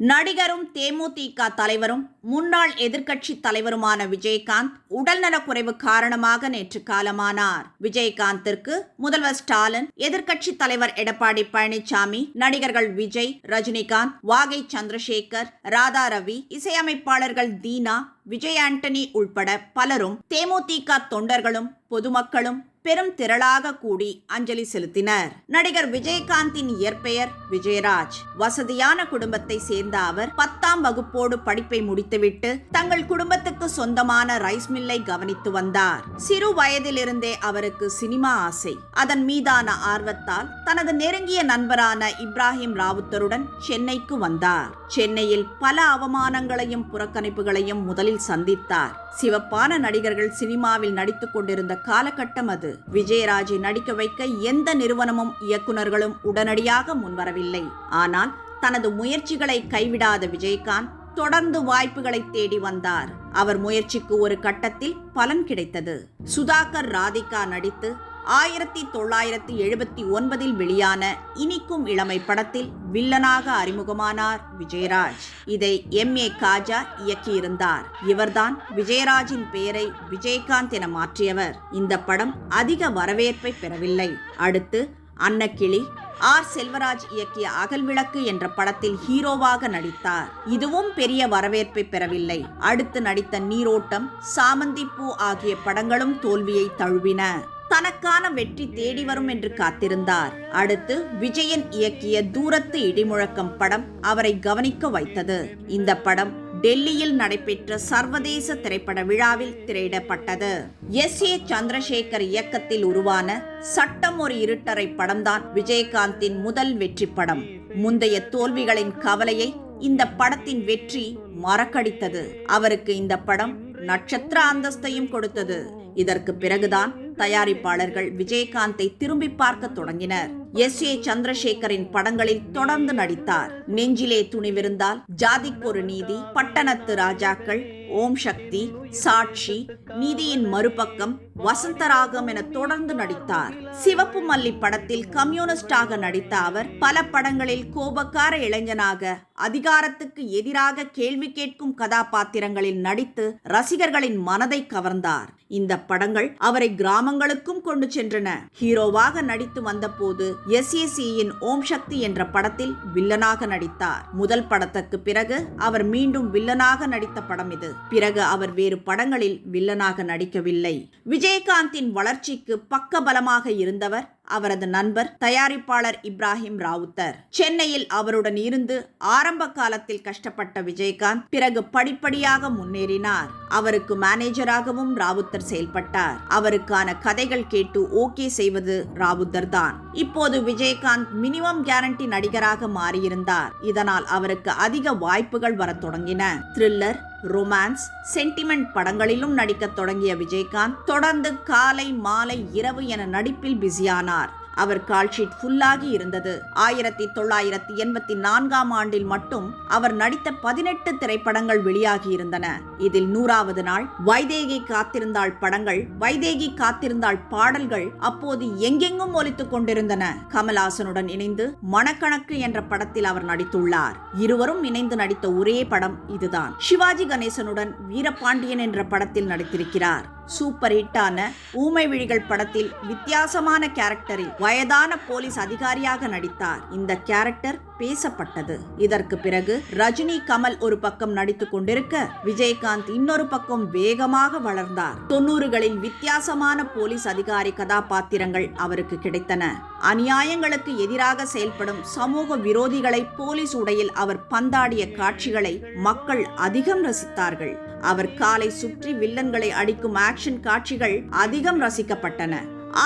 நடிகரும் தேமுதிக தலைவரும் முன்னாள் எதிர்க்கட்சி தலைவருமான விஜயகாந்த் உடல்நலக்குறைவு காரணமாக நேற்று காலமானார். விஜயகாந்திற்கு முதல்வர் ஸ்டாலின் எதிர்க்கட்சி தலைவர் எடப்பாடி பழனிசாமி நடிகர்கள் விஜய் ரஜினிகாந்த் வாகை சந்திரசேகர் ராதா ரவி இசையமைப்பாளர்கள் தீனா விஜய் ஆண்டனி உள்பட பலரும் தேமுதிக தொண்டர்களும் பொதுமக்களும் பெரும் திரளாக கூடி அஞ்சலி செலுத்தினர். நடிகர் விஜயகாந்தின் இயற்பெயர் விஜயராஜ். வசதியான குடும்பத்தை சேர்ந்த அவர் பத்தாம் வகுப்போடு படிப்பை முடித்துவிட்டு தங்கள் குடும்பத்துக்கு சொந்தமான ரைஸ் மில்லை கவனித்து வந்தார். சிறு வயதிலிருந்தே அவருக்கு சினிமா ஆசை. அதன் மீதான ஆர்வத்தால் தனது நெருங்கிய நண்பரான இப்ராஹிம் ராவுத்தருடன் சென்னைக்கு வந்தார். சென்னையில் பல அவமானங்களையும் புறக்கணிப்புகளையும் முதலில் சந்தித்தார். சிவப்பான நடிகர்கள் சினிமாவில் நடித்துக் கொண்டிருந்த காலகட்டம் அது. விஜயராஜை நடிக்க வைக்க எந்த நிறுவனமும் இயக்குனர்களும் உடனடியாக முன்வரவில்லை. ஆனால் தனது முயற்சிகளை கைவிடாத விஜயகாந்த் தொடர்ந்து வாய்ப்புகளை தேடி வந்தார். அவர் முயற்சிக்கு ஒரு கட்டத்தில் பலன் கிடைத்தது. சுதாகர் ராதிகா நடித்து ஆயிரத்தி தொள்ளாயிரத்தி எழுபத்தி ஒன்பதில் வெளியான இனிக்கும் இளமை படத்தில் வில்லனாக அறிமுகமானார் விஜயராஜ். இதை எம். ஏ. காஜா இயக்கியிருந்தார். இவர்தான் விஜயராஜின் பெயரை விஜயகாந்த் என மாற்றியவர். இந்த படம் அதிக வரவேற்பை பெறவில்லை. அடுத்து அன்னக்கிளி ஆர். செல்வராஜ் இயக்கிய அகல்விளக்கு என்ற படத்தில் ஹீரோவாக நடித்தார். இதுவும் பெரிய வரவேற்பை பெறவில்லை. அடுத்து நடித்த நீரோட்டம் சாமந்திப்பூ ஆகிய படங்களும் தோல்வியை தழுவின. தனக்கான வெற்றி தேடி வரும் என்று காத்திருந்தார். அடுத்து விஜயன் இயக்கிய தூரத்து இடிமுழக்கம் படம் அவரை கவனிக்க வைத்தது. இந்த படம் டெல்லியில் நடைபெற்ற சர்வதேச திரைப்பட விழாவில் திரையிடப்பட்டது. எஸ். ஏ. சந்திரசேகர் இயக்கத்தில் உருவான சட்டம் ஒரு இருட்டரை படம்தான் விஜயகாந்தின் முதல் வெற்றி படம். முந்தைய தோல்விகளின் கவலையை இந்த படத்தின் வெற்றி மறக்கடித்தது. அவருக்கு இந்த படம் நட்சத்திர அந்தஸ்தையும் கொடுத்தது. இதற்கு பிறகுதான் தயாரிப்பாளர்கள் விஜயகாந்தை திரும்பி பார்க்க தொடங்கினர். எஸ் ஏ சந்திரசேகரின் படங்களில் தொடர்ந்து நடித்தார். நெஞ்சிலே துணிவிருந்தால் ஜாதிக்கொரு நீதி பட்டணத்து ராஜாக்கள் ஓம் சக்தி சாட்சி நீதியின் மறுபக்கம் வசந்தராகம் என தொடர்ந்து நடித்தார். சிவப்பு மல்லி படத்தில் கம்யூனிஸ்டாக நடித்த அவர் பல படங்களில் கோபக்கார இளைஞனாக அதிகாரத்துக்கு எதிராக கேள்வி கேட்கும் கதாபாத்திரங்களில் நடித்து ரசிகர்களின் மனதை கவர்ந்தார். இந்த படங்கள் அவரை கிராமங்களுக்கும் கொண்டு சென்றன. ஹீரோவாக நடித்து வந்தபோது எஸ் யின் ஓம் சக்தி என்ற படத்தில் வில்லனாக நடித்தார். முதல் படத்துக்கு பிறகு அவர் மீண்டும் வில்லனாக நடித்த படம் இது. பிறகு அவர் வேறு படங்களில் வில்லனாக நடிக்கவில்லை. விஜயகாந்தின் வளர்ச்சிக்கு பக்கபலமாக இருந்தவர் அவரது நண்பர் தயாரிப்பாளர் இப்ராஹிம் ராவுத்தர். சென்னையில் அவருடன் இருந்து ஆரம்ப காலத்தில் கஷ்டப்பட்ட விஜயகாந்த் பிறகு படிப்படியாக முன்னேறினார். அவருக்கு மேனேஜராகவும் ராவுத்தர் செயல்பட்டார். அவருக்கான கதைகள் கேட்டு ஓகே செய்வது ராவுத்தர் தான். இப்போது விஜயகாந்த் மினிமம் கேரண்டி நடிகராக மாறியிருந்தார். இதனால் அவருக்கு அதிக வாய்ப்புகள் வரத் தொடங்கின. த்ரில்லர் ரொமான்ஸ் சென்டிமெண்ட் படங்களிலும் நடிக்கத் தொடங்கிய விஜயகாந்த் தொடர்ந்து காலை மாலை இரவு என நடிப்பில் பிஸியானார். அவர் கால்ஷீட் ஃபுல்லாகி இருந்தது. ஆயிரத்தி தொள்ளாயிரத்தி எண்பத்தி நான்காம் ஆண்டில் மட்டும் அவர் நடித்த பதினெட்டு திரைப்படங்கள் வெளியாகி இருந்தன. இதில் நூறாவது நாள் வைதேகி காத்திருந்தாள் படங்கள் வைதேகி காத்திருந்தாள் பாடல்கள் அப்போது எங்கெங்கும் ஒலித்துக் கொண்டிருந்தன. கமல்ஹாசனுடன் இணைந்து மணக்கணக்கு என்ற படத்தில் அவர் நடித்துள்ளார். இருவரும் இணைந்து நடித்த ஒரே படம் இதுதான். சிவாஜி கணேசனுடன் வீரபாண்டியன் என்ற படத்தில் நடித்திருக்கிறார். சூப்பர் ஹிட்டான ஊமை விழிகள் படத்தில் வித்தியாசமான கேரக்டரில் வயதான போலீஸ் அதிகாரியாக நடித்தார். இந்த கேரக்டர் பேசப்பட்டது. இதற்கு பிறகு ரஜினி கமல் ஒரு பக்கம் நடித்துக் கொண்டிருக்க விஜயகாந்த் இன்னொரு பக்கம் வேகமாக வளர்ந்தார். தொன்னூறுகளின் வித்தியாசமான போலீஸ் அதிகாரி கதாபாத்திரங்கள் அவருக்கு கிடைத்தன. அநியாயங்களுக்கு எதிராக செயல்படும் சமூக விரோதிகளை போலீஸ் உடையில் அவர் பந்தாடிய காட்சிகளை மக்கள் அதிகம் ரசித்தார்கள். அவர் காலை சுற்றி வில்லன்களை அடிக்கும் ஆக்ஷன் காட்சிகள் அதிகம் ரசிக்கப்பட்டன.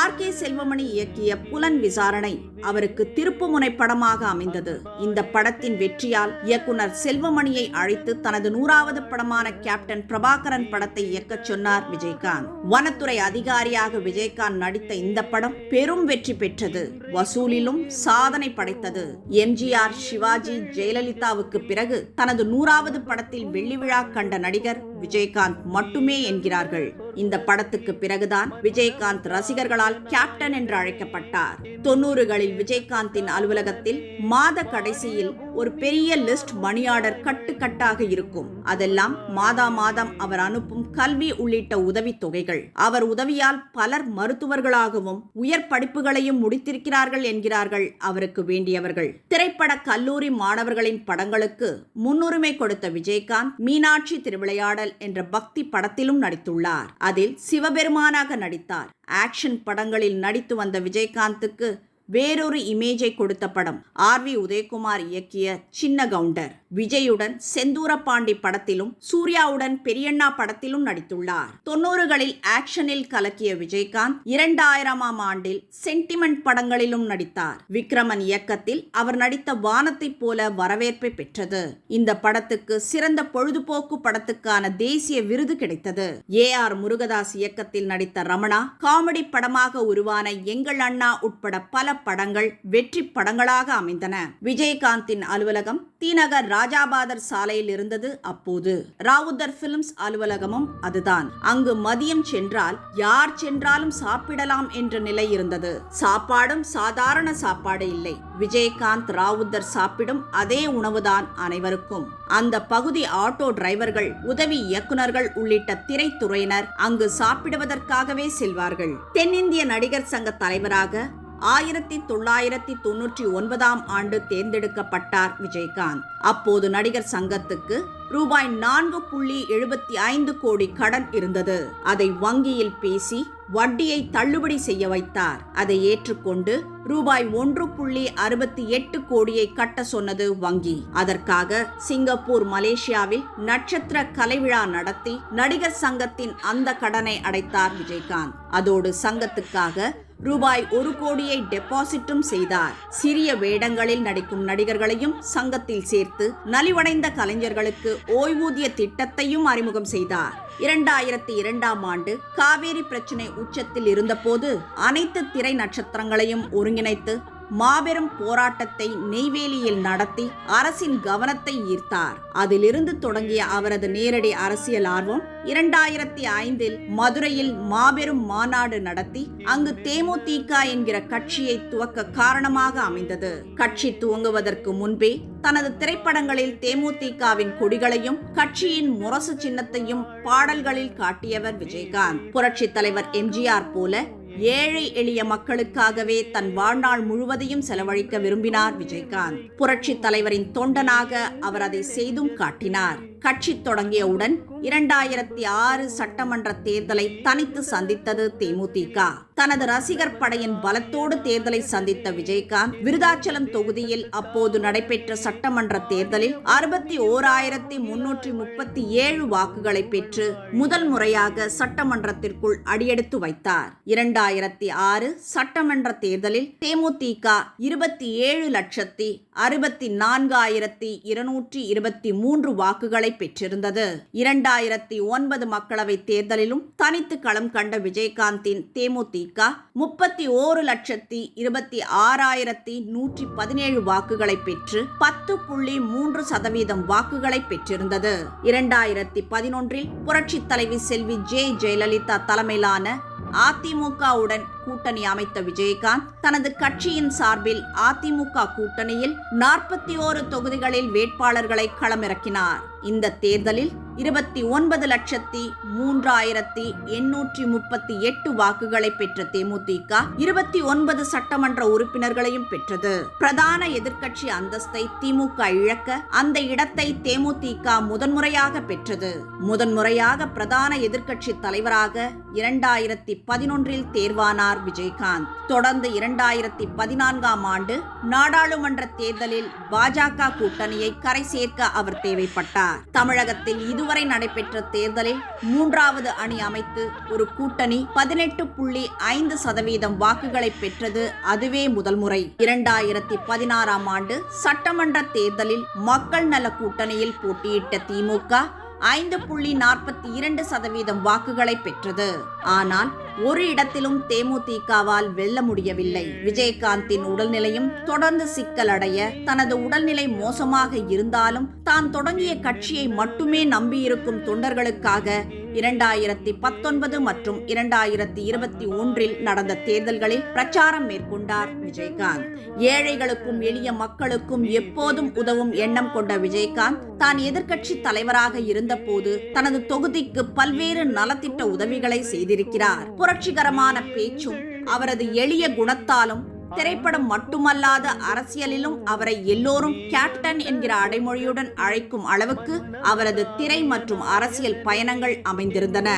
ஆர் கே செல்வமணி இயக்கிய புலன் விசாரணை. அவருக்கு திருப்புமுனை படமாக அமைந்தது. இந்த படத்தின் வெற்றியால் இயக்குனர் செல்வமணியை அழைத்து தனது நூறாவது படமான கேப்டன் பிரபாகரன் படத்தை இயக்கச் சொன்னார் விஜயகாந்த். வனத்துறை அதிகாரியாக விஜயகாந்த் நடித்த இந்த படம் பெரும் வெற்றி பெற்றது. வசூலிலும் சாதனை படைத்தது. எம்ஜிஆர் சிவாஜி ஜெயலலிதாவுக்கு பிறகு தனது நூறாவது படத்தில் வெள்ளி விழா கண்ட நடிகர் விஜயகாந்த் மட்டுமே என்கிறார்கள். இந்த படத்துக்கு பிறகுதான் விஜயகாந்த் ரசிகர்களால் கேப்டன் என்று அழைக்கப்பட்டார். தொன்னூறுகளில் விஜயகாந்தின் அலுவலகத்தில் மாத கடைசியில் ஒரு பெரிய லிஸ்ட் மணி ஆர்டர் கட்டுக்கட்டாக இருக்கும். அதெல்லாம் மாதா மாதம் அவர் அனுப்பும் கல்வி உள்ளிட்ட உதவித் தொகைகள். அவர் உதவியால் பலர் மருத்துவர்களாகவும் உயர் படிப்புகளையும் முடித்திருக்கிறார்கள் என்கிறார்கள் அவருக்கு வேண்டியவர்கள். திரைப்பட கல்லூரி மாணவர்களின் படங்களுக்கு முன்னுரிமை கொடுத்த விஜயகாந்த் மீனாட்சி திருவிளையாடல் என்ற பக்தி படத்திலும் நடித்துள்ளார். அதில் சிவபெருமானாக நடித்தார். ஆக்ஷன் படங்களில் நடித்து வந்த விஜயகாந்துக்கு வேறொரு இமேஜை கொடுத்த படம் ஆர் வி உதயகுமார் இயக்கிய சின்ன கவுண்டர். விஜயுடன் செந்தூரபாண்டி படத்திலும் சூர்யாவுடன் பெரியண்ணா படத்திலும் நடித்துள்ளார். தொன்னூறுகளில் ஆக்ஷனில் கலக்கிய விஜயகாந்த் இரண்டாயிரமாம் ஆண்டில் சென்டிமெண்ட் படங்களிலும் நடித்தார். விக்ரமன் இயக்கத்தில் அவர் நடித்த வானத்தைப் போல வரவேற்பை பெற்றது. இந்த படத்துக்கு சிறந்த பொழுதுபோக்கு படத்துக்கான தேசிய விருது கிடைத்தது. ஏ ஆர் முருகதாஸ் இயக்கத்தில் நடித்த ரமணா காமெடி படமாக உருவான எங்கள் அண்ணா உட்பட பல படங்கள் வெற்றி படங்களாக அமைந்தன. விஜயகாந்தின் அலுவலகம் தீநகர் ராஜாபாதர் சாலையில் இருந்தது அப்போது. ராவுத்தர் பிலிம்ஸ் அலுவலகமும் அதுதான். அங்கு மதியம் சென்றால் யார் சென்றாலும் சாப்பிடலாம் என்ற நிலை இருந்தது. சாப்பாடும் சாதாரண சாப்பாடு இல்லை. விஜயகாந்த் ராவுத்தர் சாப்பிடும் அதே உணவுதான் அனைவருக்கும். அந்த பகுதி ஆட்டோ டிரைவர்கள் உதவி இயக்குனர்கள் உள்ளிட்ட திரைத்துறையினர் அங்கு சாப்பிடுவதற்காகவே செல்வார்கள். தென்னிந்திய நடிகர் சங்க தலைவராக ஆயிரத்தி தொள்ளாயிரத்தி தொன்னூற்றி ஒன்பதாம் ஆண்டு தேர்ந்தெடுக்கப்பட்டார் விஜயகாந்த். அப்போது நடிகர் சங்கத்துக்கு ரூபாய் நான்கு புள்ளி எழுபத்தி ஐந்து கோடி கடன் இருந்தது. அதை வங்கியில் பேசி வட்டியை தள்ளுபடி செய்ய வைத்தார். அதை ஏற்றுக்கொண்டு ரூபாய் ஒன்று புள்ளி அறுபத்தி எட்டு கோடியை கட்ட சொன்னது வங்கி. அதற்காக சிங்கப்பூர் மலேசியாவில் நட்சத்திர கலைவிழா நடத்தி நடிகர் சங்கத்தின் அந்த கடனை அடைத்தார் விஜயகாந்த். அதோடு சங்கத்துக்காக ரூபாய் ஒரு கோடியை டெபாசிட்டும் செய்தார். சிறிய வேடங்களில் நடிக்கும் நடிகர்களையும் சங்கத்தில் சேர்த்து நலிவடைந்த கலைஞர்களுக்கு ஓய்வூதிய திட்டத்தையும் அறிமுகம் செய்தார். இரண்டாயிரத்தி இரண்டாம் ஆண்டு காவேரி பிரச்சினை உச்சத்தில் இருந்தபோது அனைத்து திரை நட்சத்திரங்களையும் ஒருங்கிணைத்து மாபெரும் போராட்டத்தை நெய்வேலியில் நடத்தி அரசின் கவனத்தை ஈர்த்தார். அதிலிருந்து தொடங்கிய அவரது நேரடி அரசியல் ஆர்வம் இரண்டாயிரத்தி ஐந்தில் மதுரையில் மாபெரும் மாநாடு நடத்தி அங்கு தேமுதிக என்கிற கட்சியை துவக்க காரணமாக அமைந்தது. கட்சி துவங்குவதற்கு முன்பே தனது திரைப்படங்களில் தேமுதிகவின் கொடிகளையும் கட்சியின் முரசு சின்னத்தையும் பாடல்களில் காட்டியவர் விஜயகாந்த். புரட்சி தலைவர் எம்ஜிஆர் போல ஏழை எளிய மக்களுக்காகவே தன் வாழ்நாள் முழுவதையும் செலவழிக்க விரும்பினார் விஜயகாந்த். புரட்சி தலைவரின் தொண்டனாக அவர் அதை செய்தும் காட்டினார். கட்சி தொடங்கியவுடன் இரண்டாயிரத்தி ஆறு சட்டமன்ற தேர்தலை தனித்து சந்தித்தது தேமுதிக. தனது ரசிகர் படையின் பலத்தோடு தேர்தலை சந்தித்த விஜயகாந்த் விருதாச்சலம் தொகுதியில் அப்போது நடைபெற்ற சட்டமன்ற தேர்தலில் அறுபத்தி ஓராயிரத்தி முன்னூற்றி முப்பத்தி ஏழு வாக்குகளை பெற்று முதல் முறையாக சட்டமன்றத்திற்குள் அடியெடுத்து வைத்தார். இரண்டாயிரத்தி ஆறு சட்டமன்ற தேர்தலில் தேமுதிக இருபத்தி ஏழு லட்சத்தி அறுபத்தி நான்காயிரத்தி இருநூற்றி இருபத்தி மூன்று வாக்குகளை பெற்றிருந்தது இரண்டாயிரத்தி ஒன்பது மக்களவை தேர்தலிலும் தனித்து களம் கண்ட விஜயகாந்தின் தேமுதிக முப்பத்தி ஓரு லட்சத்தி இருபத்தி ஆறாயிரத்தி நூற்றி பதினேழு வாக்குகளை பெற்று பத்து புள்ளி மூன்று சதவீதம் வாக்குகளை பெற்றிருந்தது. இரண்டாயிரத்தி பதினொன்றில் புரட்சி தலைவி செல்வி ஜே. ஜெயலலிதா தலைமையிலான அதிமுகவுடன் கூட்டணி அமைத்த விஜயகாந்த் தனது கட்சியின் சார்பில் அதிமுக கூட்டணியில் நாற்பத்தி ஓரு தொகுதிகளில் வேட்பாளர்களை களமிறக்கினார். இந்த தேர்தலில் இருபத்தி ஒன்பது லட்சத்தி மூன்றாயிரத்தி எண்ணூற்றி முப்பத்தி எட்டு வாக்குகளை பெற்ற தேமுதிக இருபத்தி ஒன்பது சட்டமன்ற உறுப்பினர்களையும் பெற்றது. பிரதான எதிர்க்கட்சி அந்தஸ்தை திமுக இழக்க அந்த இடத்தை தேமுதிக முதன்முறையாக பெற்றது. முதன்முறையாக பிரதான எதிர்க்கட்சி தலைவராக இரண்டாயிரத்தி பதினொன்றில் தேர்வானார் ஆர். விஜயகாந்த். தொடர்ந்து இரண்டாயிரத்தி பதினான்காம் ஆண்டு நாடாளுமன்ற தேர்தலில் பாஜக கூட்டணியை கரை சேர்க்க அவர் தேவைப்பட்டார். தமிழகத்தில் இதுவரை நடைபெற்ற தேர்தலில் மூன்றாவது அணி அமைத்து ஒரு கூட்டணி பதினெட்டு புள்ளி ஐந்து சதவீதம் வாக்குகளை பெற்றது அதுவே முதல் முறை. இரண்டாயிரத்தி பதினாறாம் ஆண்டு சட்டமன்ற தேர்தலில் மக்கள் நல கூட்டணியில் போட்டியிட்ட திமுக ஐந்து புள்ளி நாற்பத்தி இரண்டு சதவீதம் வாக்குகளை பெற்றது. ஆனால் ஒரு இடத்திலும் தேமுதிகவால் வெல்ல முடியவில்லை. விஜயகாந்தின் உடல்நிலையும் தொடர்ந்து சிக்கலடைய தனது உடல்நிலை மோசமாக இருந்தாலும் தான் தொடங்கிய கட்சியை மட்டுமே நம்பியிருக்கும் தொண்டர்களுக்காக இரண்டாயிரத்தி பத்தொன்பது மற்றும் இரண்டாயிரத்தி இருபத்தி ஒன்றில் நடந்த தேர்தல்களில் பிரச்சாரம் மேற்கொண்டார் விஜயகாந்த். ஏழைகளுக்கும் எளிய மக்களுக்கும் எப்போதும் உதவும் எண்ணம் கொண்ட விஜயகாந்த் தான் எதிர்க்கட்சி தலைவராக இருந்தபோது தனது தொகுதிக்கு பல்வேறு நலத்திட்ட உதவிகளை செய்திருக்கிறார். புரட்சிகரமான பேச்சும் அவரது எளிய குணத்தாலும் திரைப்படம் மட்டுமல்லாத அரசியலிலும் அவரை எல்லோரும் கேப்டன் என்கிற அடைமொழியுடன் அழைக்கும் அளவுக்கு அவரது திரை மற்றும் அரசியல் பயணங்கள் அமைந்திருந்தன.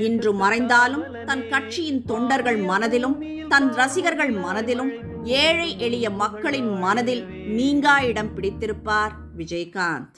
இன்று மறைந்தாலும் தன் கட்சியின் தொண்டர்கள் மனதிலும் தன் ரசிகர்கள் மனதிலும் ஏழை எளிய மக்களின் மனதில் நீங்கா இடம் பிடித்திருப்பார் விஜயகாந்த்.